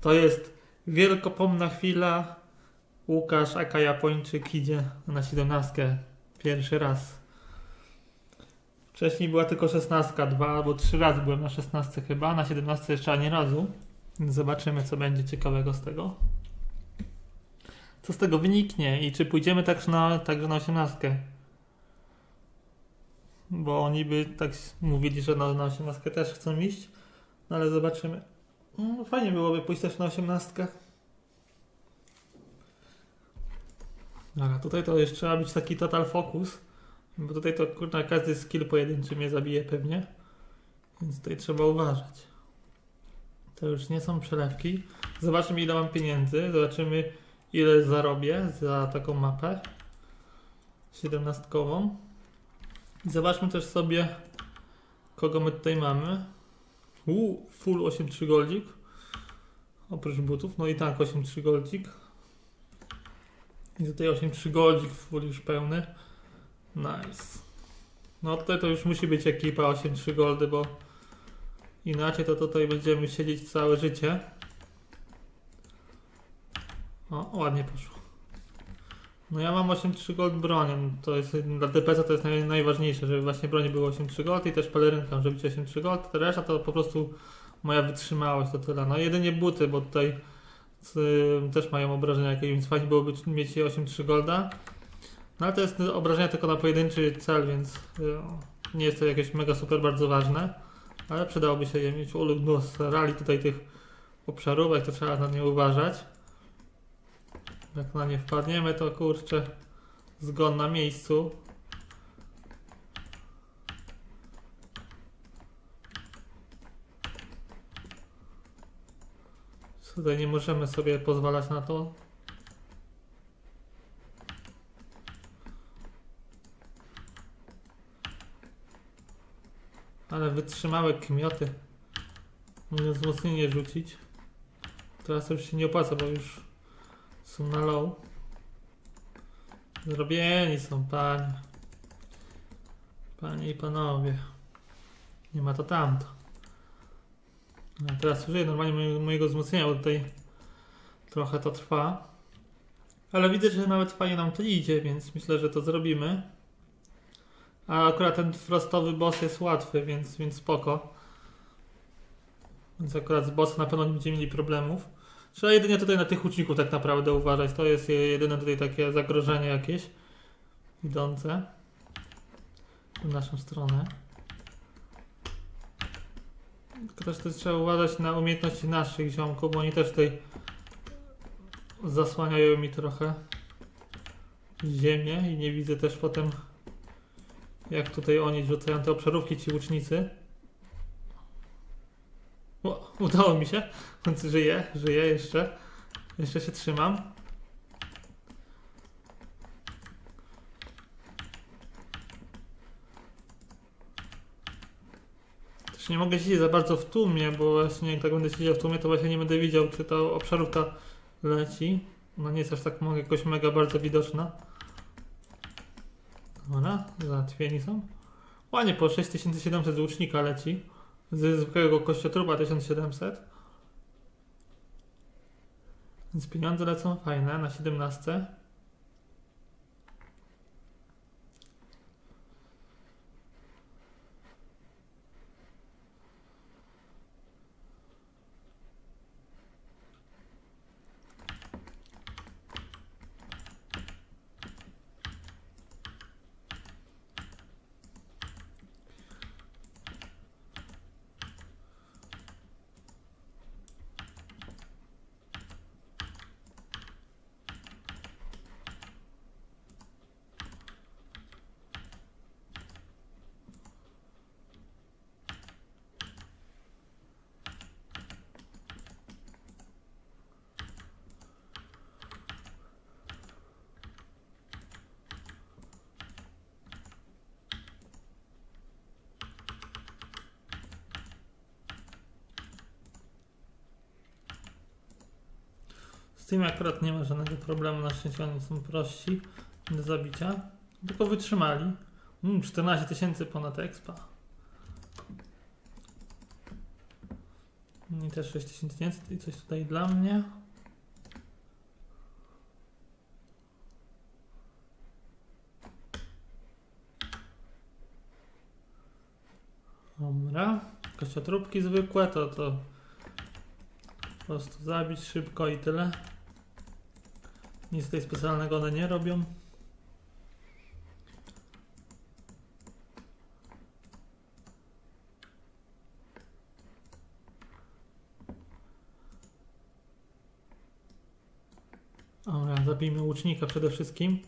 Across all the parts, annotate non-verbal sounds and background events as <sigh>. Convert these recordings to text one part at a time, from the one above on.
To jest wielkopomna chwila. Łukasz, aka Japończyk idzie na 17 pierwszy raz. Wcześniej była tylko 16, dwa albo trzy razy byłem na 16 chyba, na 17 jeszcze ani razu. Zobaczymy, co będzie ciekawego z tego. Co z tego wyniknie i czy pójdziemy także na, także na 18. Bo oni by tak mówili, że na, na 18 też chcą iść. No ale zobaczymy. No, fajnie byłoby pójść też na 18. Dobra, tutaj to już trzeba być taki total focus. Bo tutaj to kurna każdy skill pojedynczy mnie zabije pewnie. Więc tutaj trzeba uważać. To już nie są przelewki. Zobaczymy ile mam pieniędzy. Zobaczymy ile zarobię za taką mapę. 17. I zobaczmy też sobie kogo my tutaj mamy. Uuu, full 8.3 goldzik. Oprócz butów. No i tak 8.3 goldzik. I tutaj 8.3 goldzik full już pełny. Nice. No tutaj to już musi być ekipa 8.3 goldy, bo inaczej to tutaj będziemy siedzieć całe życie. O, ładnie poszło. No ja mam 8.3 gold bronią. To jest dla DPS to jest naj, najważniejsze, żeby właśnie broni było 8.3 gold i też pelerynka, żeby być 8.3 gold. Reszta to po prostu moja wytrzymałość to tyle. No jedynie buty, bo tutaj y, też mają obrażenia jakieś, więc fajnie byłoby mieć 8.3 golda. No ale to jest obrażenia tylko na pojedynczy cel, więc y, nie jest to jakieś mega super bardzo ważne. Ale przydałoby się je mieć. Ulu, no, rali tutaj tych obszarówek, to trzeba na nie uważać. Jak na nie wpadniemy, to kurczę, zgon na miejscu. Tutaj nie możemy sobie pozwalać na to. Ale wytrzymałe kmioty. Mogę wzmocnienie rzucić. Teraz już się nie opłaca, bo już są na low. Zrobieni są, panie. Panie i panowie. Nie ma to tamto. No, teraz użyję normalnie mojego, mojego wzmocnienia, bo tutaj trochę to trwa. Ale widzę, że nawet fajnie nam to idzie, więc myślę, że to zrobimy. A akurat ten frostowy boss jest łatwy, więc, więc spoko. Więc akurat z bossem na pewno nie będziemy mieli problemów. Trzeba jedynie tutaj na tych łuczników tak naprawdę uważać. To jest jedyne tutaj takie zagrożenie jakieś idące w naszą stronę. Tylko też, trzeba uważać na umiejętności naszych ziomków, bo oni też tutaj zasłaniają mi trochę ziemię i nie widzę też potem jak tutaj oni rzucają te obszarówki, ci łucznicy. <laughs> Udało mi się. Więc żyję, żyję jeszcze. Jeszcze się trzymam. Też nie mogę siedzieć za bardzo w tłumie, bo właśnie jak tak będę siedział w tłumie, to właśnie nie będę widział, czy ta obszarówka leci. Ona nie jest aż tak jakoś mega bardzo widoczna. Dobra, załatwieni są. Ładnie, po 6700 z łucznika leci. Z zwykłego kościotrupa 1700. Więc pieniądze lecą fajne na 17. tym akurat nie ma żadnego problemu, na szczęście oni są prości do zabicia. Tylko wytrzymali. Mm, 14 tysięcy ponad expa. I też 6500 i coś tutaj dla mnie. Dobra. Kościotrupki zwykłe to to po prostu zabić szybko i tyle. Nic tutaj specjalnego one nie robią. Dobra, zabijmy łucznika przede wszystkim.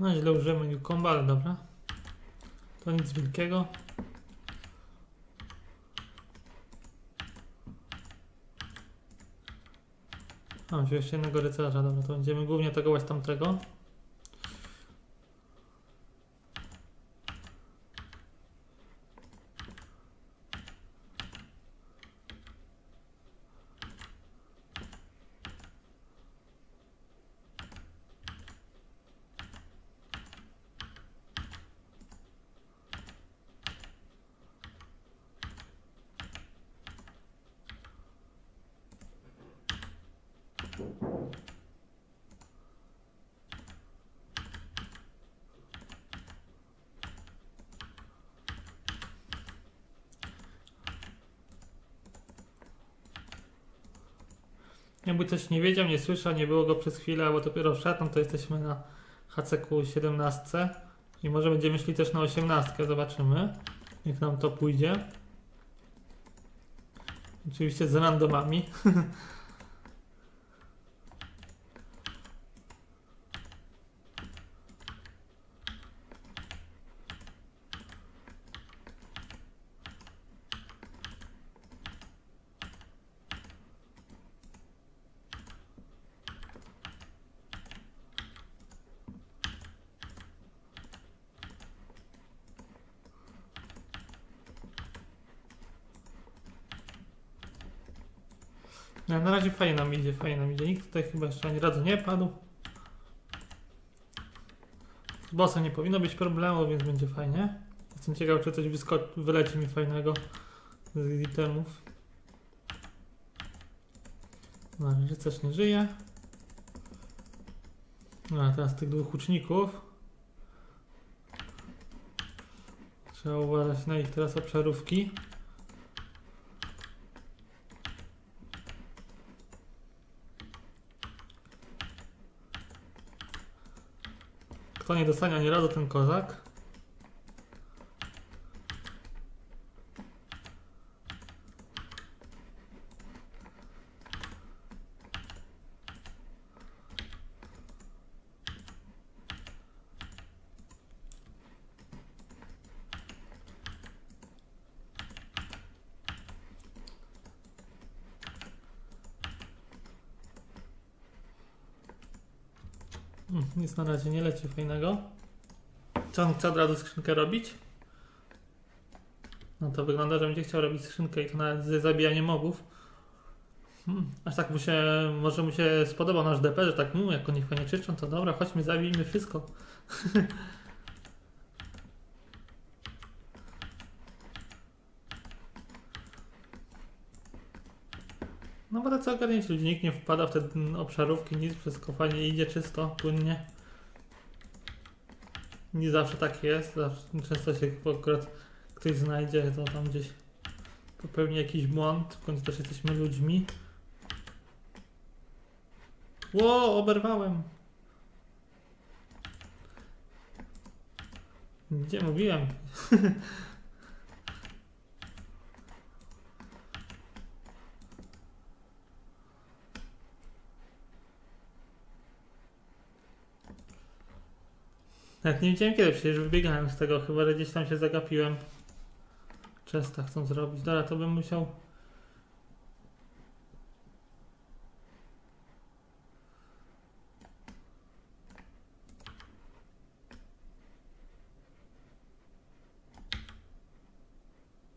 No źle użyjemy New Combo, ale dobra. To nic wielkiego. Mam jeszcze jednego rycerza, dobra, to będziemy głównie atakować tamtego. Jakby ktoś nie wiedział, nie słyszał, nie było go przez chwilę, bo dopiero wszedł, to jesteśmy na HCQ 17 i może będziemy szli też na 18, zobaczymy jak nam to pójdzie. Oczywiście z randomami. <laughs> No, na razie fajnie nam idzie, fajnie nam idzie. Nikt tutaj chyba jeszcze ani razu nie padł. Z bossem nie powinno być problemu, więc będzie fajnie. Jestem ciekaw, czy coś wyleci mi fajnego z itemów. No, rycerz nie żyje. No, a teraz tych dwóch łuczników. Trzeba uważać na ich teraz obszarówki. Kto nie dostanie ani razu ten kozak? Mm, Nic na razie nie leci fajnego. Chce od razu skrzynkę robić? No to wygląda, że będzie chciał robić skrzynkę i to nawet z zabijaniem mobów. Hmm, aż tak mu się, może mu się spodobał nasz DP, że tak, mu jak oni fajnie krzyczą, to dobra, chodźmy, zabijmy wszystko. <laughs> No bo to co ogarnięć ludzi, nikt nie wpada w te obszarówki, nic, wszystko fajnie idzie, czysto, płynnie. Nie zawsze tak jest, zawsze, często się akurat ktoś znajdzie, to tam gdzieś popełni jakiś błąd, w końcu też jesteśmy ludźmi. Ło, oberwałem! Gdzie mówiłem? <laughs> Nawet nie wiedziałem kiedy, przecież wybiegałem z tego, chyba że gdzieś tam się zagapiłem. Czesta chcą zrobić. Dobra, to bym musiał...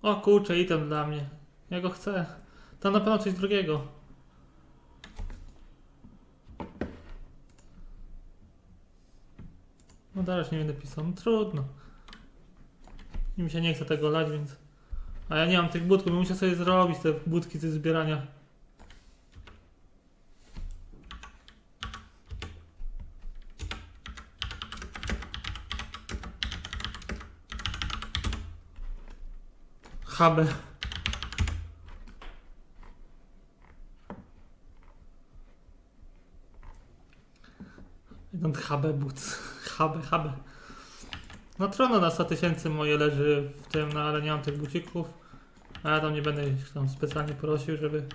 O kurczę, item dla mnie. Ja go chcę. Tam na pewno coś drugiego. Teraz nie będę pisał. No trudno. I mi się nie chce tego lać, więc... A ja nie mam tych budków, muszę sobie zrobić te budki ze zbierania. Habe. I don't habe boots. Habe, habe. No trudno na 100 tysięcy moje leży w tym, no ale nie mam tych bucików. A ja tam nie będę ich tam specjalnie prosił, żeby...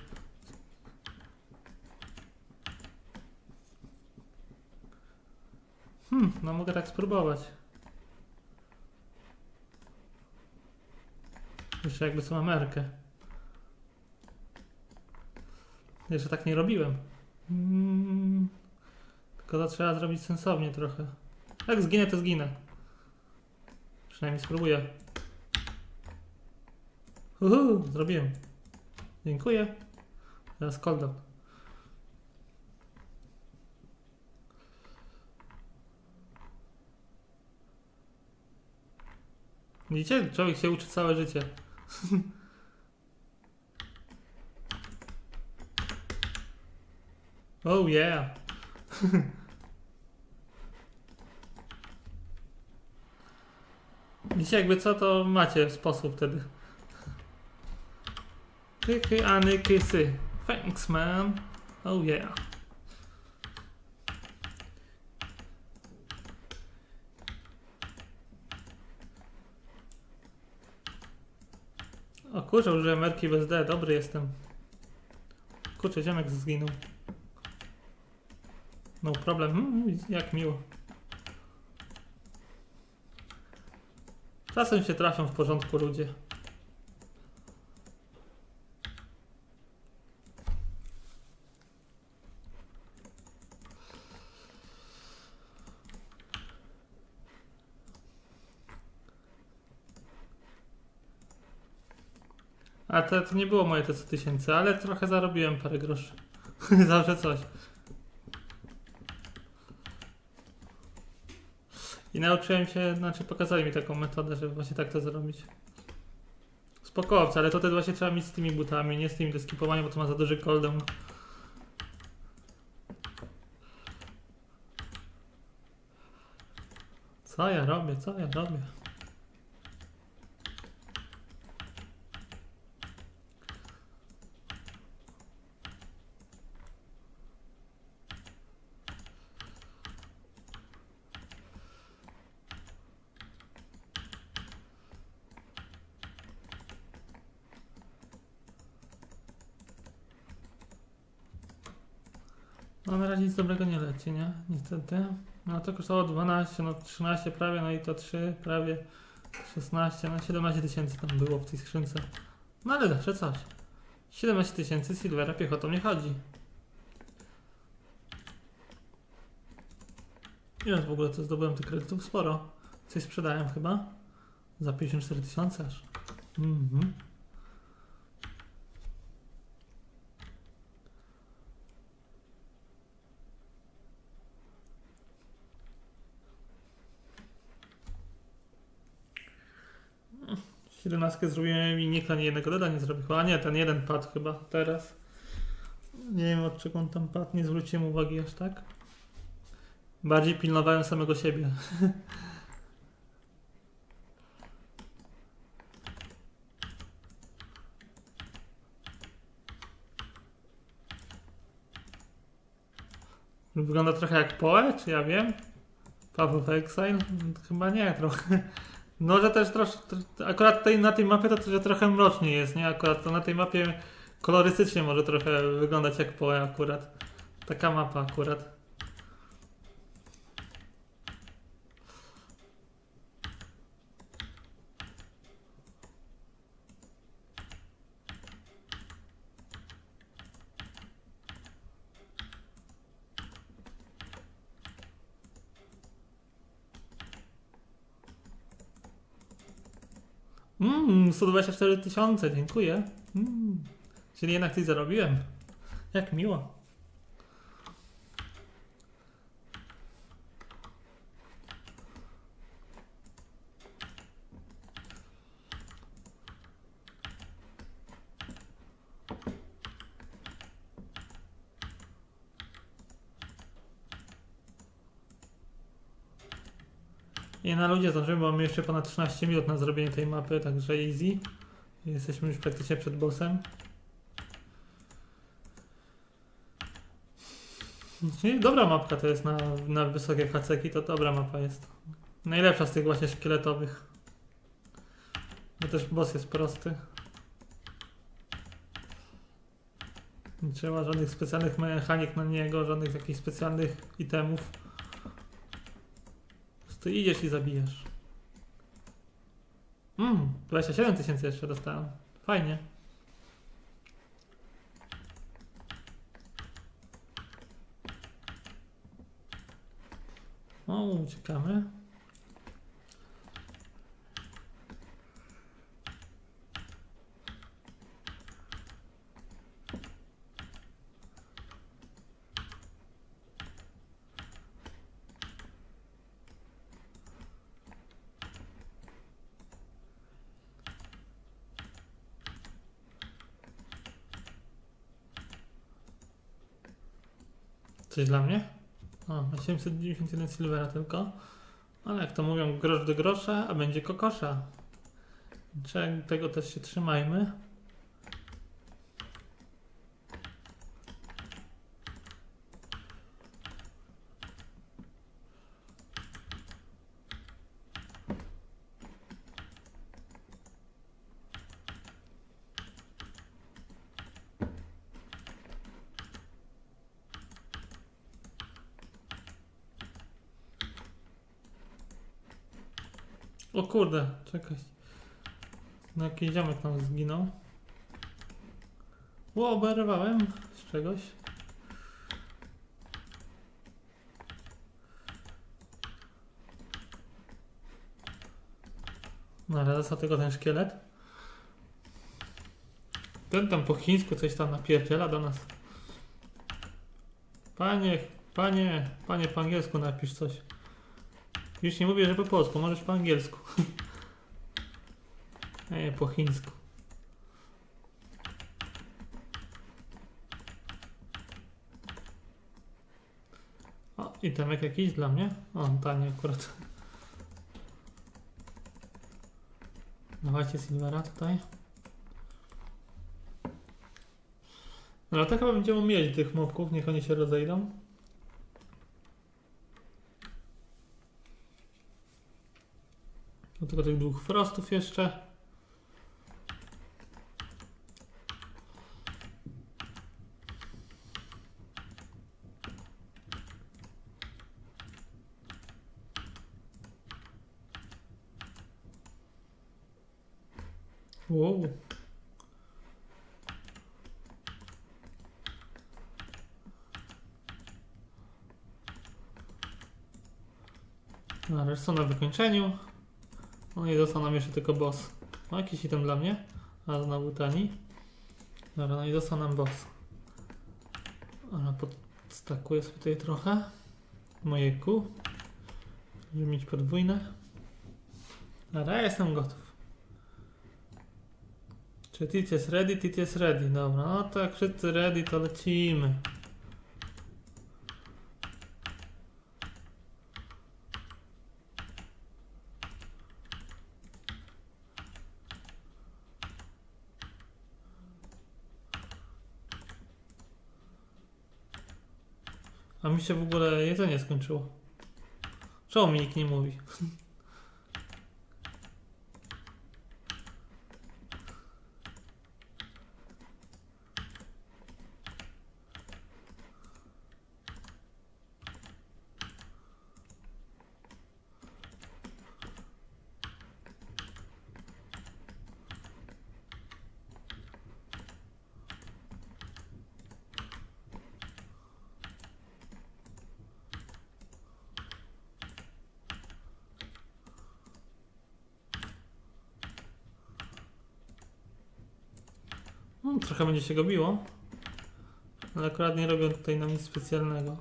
Hmm, no mogę tak spróbować. Jeszcze jakby co mam Erkę. Jeszcze tak nie robiłem. Mm, tylko to trzeba zrobić sensownie trochę. Jak zginę, to zginę. Przynajmniej spróbuję. Uhu, zrobiłem. Dziękuję. Teraz cooldown. Widzicie? Człowiek się uczy całe życie. <laughs> oh yeah. <laughs> Dzisiaj jakby co, to macie sposób wtedy. Kyky, Any, kysy. Thanks, man. Oh yeah. O kurczę, użyłem merki bez dobry jestem. Kurczę, ziomek zginął. No problem, mm, jak miło. Czasem się trafią w porządku ludzie. A to, to nie było moje te 100 tysięcy, ale trochę zarobiłem parę groszy. <laughs> Zawsze coś. I nauczyłem się, znaczy pokazali mi taką metodę, żeby właśnie tak to zrobić. Spokowca, ale to też właśnie trzeba mieć z tymi butami, nie z tymi do skipowania, bo to ma za duży cooldown. Co ja robię, co ja robię? No na razie nic dobrego nie leci, nie? Niestety. No to kosztowało 12, no 13 prawie, no i to 3 prawie 16, no 17 tysięcy tam było w tej skrzynce. No ale zawsze coś. 17 tysięcy silvera piechotą nie chodzi. Ile w ogóle to zdobyłem tych kredytów? Sporo. Coś sprzedałem chyba. Za 54 tysiące aż. Mhm. Siedemnastkę zrobiłem i nikt ani jednego deda nie zrobił. A nie, ten jeden padł chyba teraz. Nie wiem od czego on tam padł, nie zwróciłem uwagi aż tak. Bardziej pilnowałem samego siebie. <laughs> Wygląda trochę jak Poe, czy ja wiem? Of Exile? Chyba nie, trochę. No, że też troszkę. Akurat tej, na tej mapie to, że trochę mrocznie jest, nie? Akurat to na tej mapie kolorystycznie może trochę wyglądać jak Poe akurat. Taka mapa akurat. Mmm, 124 tysiące, dziękuję. Mm. Czyli jednak coś zarobiłem. Jak miło. I na ludzie zdążymy, bo mamy jeszcze ponad 13 minut na zrobienie tej mapy, także easy. Jesteśmy już praktycznie przed bossem. Dobra mapka to jest na, na wysokie haceki, to dobra mapa jest. Najlepsza z tych właśnie szkieletowych. Bo też boss jest prosty. Nie trzeba żadnych specjalnych mechanik na niego, żadnych jakichś specjalnych itemów. Prostu idziesz i zabijasz. Mmm, 27 tysięcy jeszcze dostałem. Fajnie. O, uciekamy. Coś dla mnie? O, 891 silvera tylko. Ale jak to mówią, grosz do grosza, a będzie kokosza. Czego tego też się trzymajmy. O kurde, czekaj. No jakiś ziomek tam zginął. Ło, oberwałem z czegoś. No ale został tylko ten szkielet. Ten tam po chińsku coś tam napierdziela do nas. Panie, panie, panie po angielsku napisz coś. Już nie mówię, że po polsku, możesz po angielsku. Nie, <laughs> po chińsku. O, i temek jakiś dla mnie? O, tanie akurat. Dawajcie Silvera tutaj. No ale tak chyba będziemy mieć tych mobków, niech oni się rozejdą. Do tego tych dwóch frostów jeszcze. Wow. No, ale są na wykończeniu. No i został nam jeszcze tylko boss. No jakiś item dla mnie. A znowu tani. Dobra, no i został nam boss. Ale podstakuję sobie tutaj trochę. Moje kół. Żeby mieć podwójne. Dobra, ja jestem gotów. Czy Tit jest ready? Tit jest ready. Dobra, no to jak wszyscy ready, to lecimy. A mi się w ogóle jedzenie skończyło. Czemu mi nikt nie mówi? No, trochę będzie się go biło. Ale akurat nie robią tutaj nam nic specjalnego.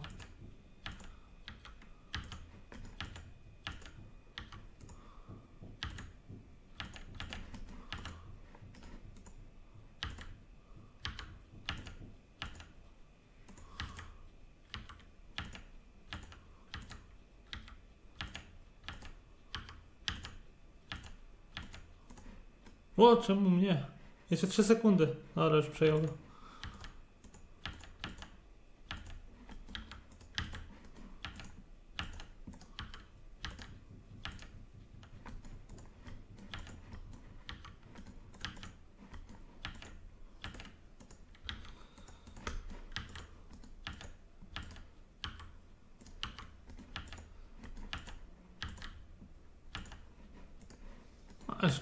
O, czemu mnie? Jeszcze 3 sekundy. Ale już przejął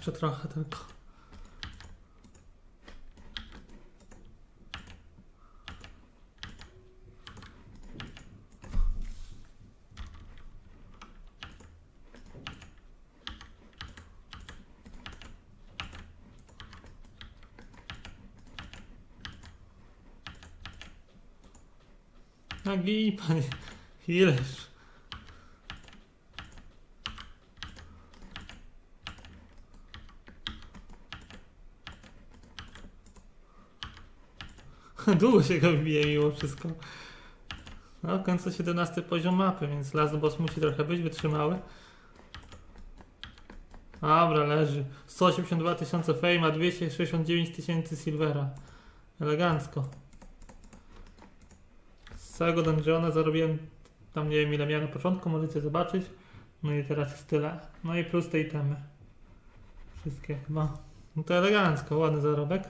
jeszcze trochę tylko. Nagi, panie. Ileż? <laughs> Długo się go bije mimo wszystko. No, w końcu 17 poziom mapy, więc Last Boss musi trochę być wytrzymały. Dobra, leży. 182 tysiące fame, a 269 tysięcy silvera. Elegancko. Całego dungeona zarobiłem tam nie wiem ile miałem na początku, możecie zobaczyć. No i teraz jest tyle. No i plus te itemy. Wszystkie chyba. No to elegancko, ładny zarobek.